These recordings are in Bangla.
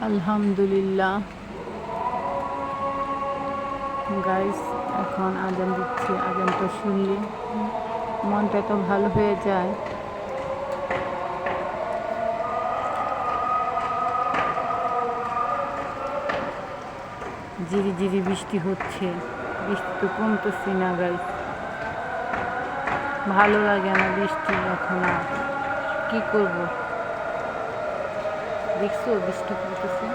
আলহামদুলিল্লাহ। গাইস এখন আজান দিচ্ছে আজানটা শুনলে। মনটা তো ভালো হয়ে যায়। জিরি জিরি বৃষ্টি হচ্ছে, বৃষ্টি তো কমতেছে না গাইস ভালো লাগে না বৃষ্টি এখন আর। কী করব? দেখছ, বৃষ্টি পড়তেছে।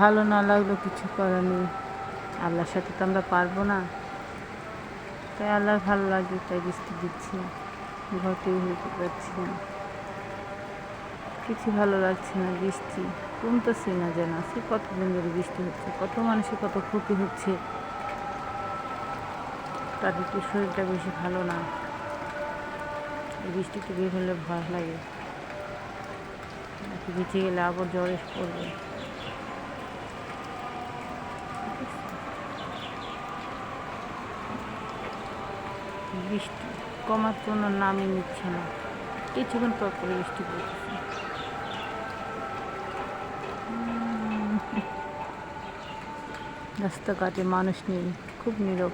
ভালো না লাগলেও কিছু করার নেই। আল্লাহর সাথে তো আমরা পারব না। তাই আল্লাহর ভালো লাগে তাই বৃষ্টি দিচ্ছি। ঘরতেই হইতে পারছি কিছু ভালো লাগছে না, বৃষ্টি। কমতেছে না যেন সে কতদিন ধরে বৃষ্টি হচ্ছে, কত মানুষের কত ক্ষতি হচ্ছে। তাদের তো শরীরটা বেশি ভালো না? এই বৃষ্টিতে বের হলে ভয় লাগে। বেঁচে গেলে আবার জ্বর পড়বে। বৃষ্টি কমার জন্য নামই নিচ্ছে না। কিছুক্ষণ পর পরে বৃষ্টি পড়তেছে। রাস্তাঘাটে মানুষ নেই খুব নীরব।